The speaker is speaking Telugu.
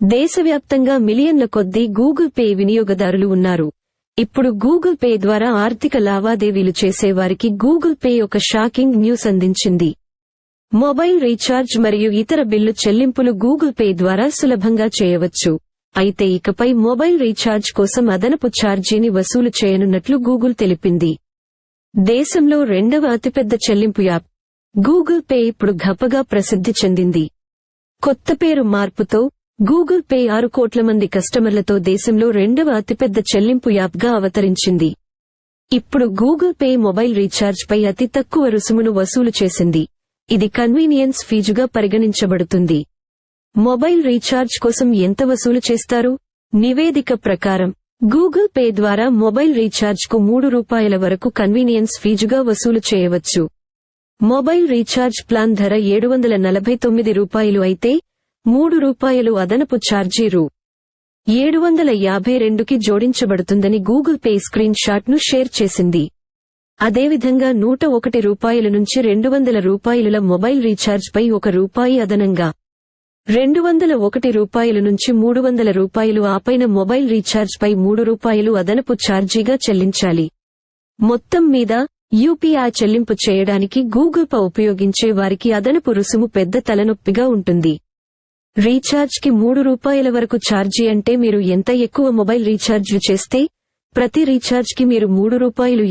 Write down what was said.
దేశవ్యాప్తంగా మిలియన్ల కొద్దీ గూగుల్ పే వినియోగదారులు ఉన్నారు. ఇప్పుడు గూగుల్ పే ద్వారా ఆర్థిక లావాదేవీలు చేసేవారికి గూగుల్ పే ఒక షాకింగ్ న్యూస్ అందించింది. మొబైల్ రీఛార్జ్ మరియు ఇతర బిల్లు చెల్లింపులు గూగుల్ పే ద్వారా సులభంగా చేయవచ్చు. అయితే ఇకపై మొబైల్ రీఛార్జ్ కోసం అదనపు ఛార్జీని వసూలు చేయనున్నట్లు గూగుల్ తెలిపింది. దేశంలో రెండవ అతిపెద్ద చెల్లింపు యాప్. గూగుల్ పే ఇప్పుడు గొప్పగా ప్రసిద్ధి చెందింది. కొత్త పేరు మార్పుతో గూగుల్ పే ఆరు కోట్ల మంది కస్టమర్లతో దేశంలో రెండవ అతిపెద్ద చెల్లింపు యాప్గా అవతరించింది. ఇప్పుడు గూగుల్ పే మొబైల్ రీఛార్జ్ పై అతి తక్కువ రుసుమును వసూలు చేసింది. ఇది కన్వీనియన్స్ ఫీజుగా పరిగణించబడుతుంది. మొబైల్ రీఛార్జ్ కోసం ఎంత వసూలు చేస్తారు? నివేదిక ప్రకారం గూగుల్ పే ద్వారా మొబైల్ రీఛార్జ్కు మూడు రూపాయల వరకు కన్వీనియన్స్ ఫీజుగా వసూలు చేయవచ్చు. మొబైల్ రీఛార్జ్ ప్లాన్ ధర ఏడు వందల నలభై తొమ్మిది రూపాయలు అయితే మూడు రూపాయలు అదనపు ఛార్జీ రూ. ఏడు వందల యాభై రెండుకి జోడించబడుతుందని గూగుల్ పే స్క్రీన్ షాట్ను షేర్ చేసింది. అదేవిధంగా నూట ఒకటి రూపాయల నుంచి రెండు వందల రూపాయలుల మొబైల్ రీఛార్జ్పై ఒక రూపాయి అదనంగా రెండు వందల ఒకటి రూపాయల నుంచి మూడు వందల రూపాయలు ఆపైన మొబైల్ రీఛార్జ్పై మూడు రూపాయలు అదనపు ఛార్జీగా చెల్లించాలి. మొత్తం మీద యూపీఐ చెల్లింపు చేయడానికి గూగుల్ పే ఉపయోగించే వారికి అదనపు రుసుము పెద్ద తలనొప్పిగా ఉంటుంది. రీఛార్జ్కి మూడు రూపాయల వరకు ఛార్జీ అంటే మీరు ఎంత ఎక్కువ మొబైల్ రీఛార్జ్ చేస్తే ప్రతి రీఛార్జ్కి మీరు మూడు రూపాయలు